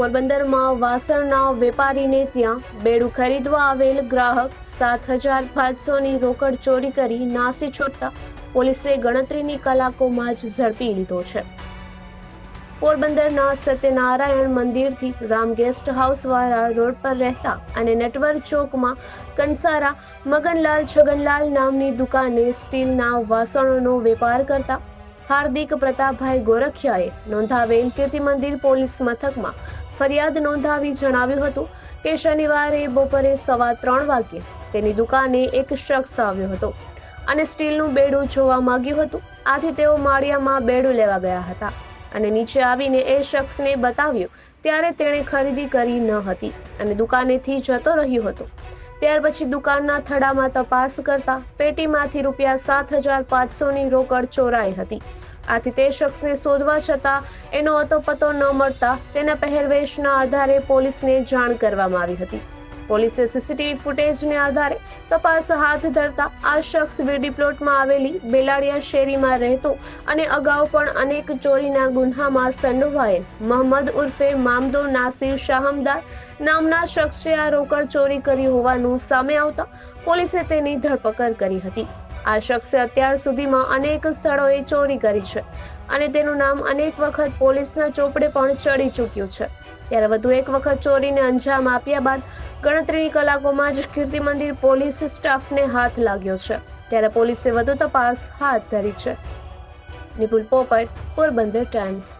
પોરબંદરમાં વાસણના વેપારીને ત્યાં બેડું ખરીદવા આવેલ ગ્રાહક સાત હજાર પાંચસોની રોકડ ચોરી કરી નાસી છૂટતા પોલીસે ગણતરીની કલાકોમાં જ ઝડપી લીધો છે. પોરબંદરના સત્યનારાયણ મંદિરથી રામ ગેસ્ટ હાઉસ વાળા રોડ પર રહેતા અને નેટવર્ક ચોકમાં કંસારા મગનલાલ છગનલાલ નામની દુકાને સ્ટીલના વાસણોનો વેપાર કરતા હાર્દિક પ્રતાપભાઈ ગોરખિયાએ નોંધાવેલ કીર્તિ મંદિર પોલીસ મથકમાં ફરિયાદ નોંધાવી જણાવ્યું હતું કે શનિવારે બપોરે સવા ત્રણ વાગ્યે તેની દુકાને એક શખ્સ આવ્યો હતો અને સ્ટીલનું બેડું જોવા માંગ્યું હતું. આથી તેઓ માળિયામાં બેડું લેવા ગયા હતા અને નીચે આવીને એ શખ્સને બતાવ્યું, ત્યારે તેણે ખરીદી કરી ન હતી અને દુકાનેથી જતો રહ્યો હતો. ત્યાર પછી દુકાનના થડામાં તપાસ કરતા પેટીમાંથી રૂપિયા સાત હજાર પાંચસોની રોકડ ચોરાઈ હતી. આથી તે શખ્સને શોધવા છતાં એનો અતોપતો ન મળતા તેના પહેરવેશના આધારે પોલીસને જાણ કરવામાં આવી હતી. પોલીસે સીસીટીવી ફૂટેજને આધારે તપાસ હાથ ધરતા આ શખ્સ વીડી પ્લોટમાં આવેલી બેલાડિયા શેરીમાં રહેતો અને અગાઉ પણ અનેક ચોરીના ગુન્હામાં સંડોવાયેલ મોહમ્મદ ઉર્ફે મામદો નાસિર શાહમદાર નામના શખ્સે આ રોકડ ચોરી કરી હોવાનું સામે આવતા પોલીસે તેની ધરપકડ કરી હતી. આ શખ્સે અત્યાર સુધીમાં અનેક સ્થળોએ ચોરી કરી છે. અને તેનું નામ અનેક વખત પોલીસના ચોપડે પણ ચડી ચૂક્યું છે. ત્યારે વધુ એક વખત ચોરીને અંજામ આપ્યા બાદ ગણતરીની કલાકોમાં જ કીર્તિ મંદિર પોલીસ સ્ટાફને હાથ લાગ્યો છે. ત્યારે પોલીસે વધુ તપાસ હાથ ધરી છે. નિપુલ પોપટ, પોરબંદર ટાઈમ્સ.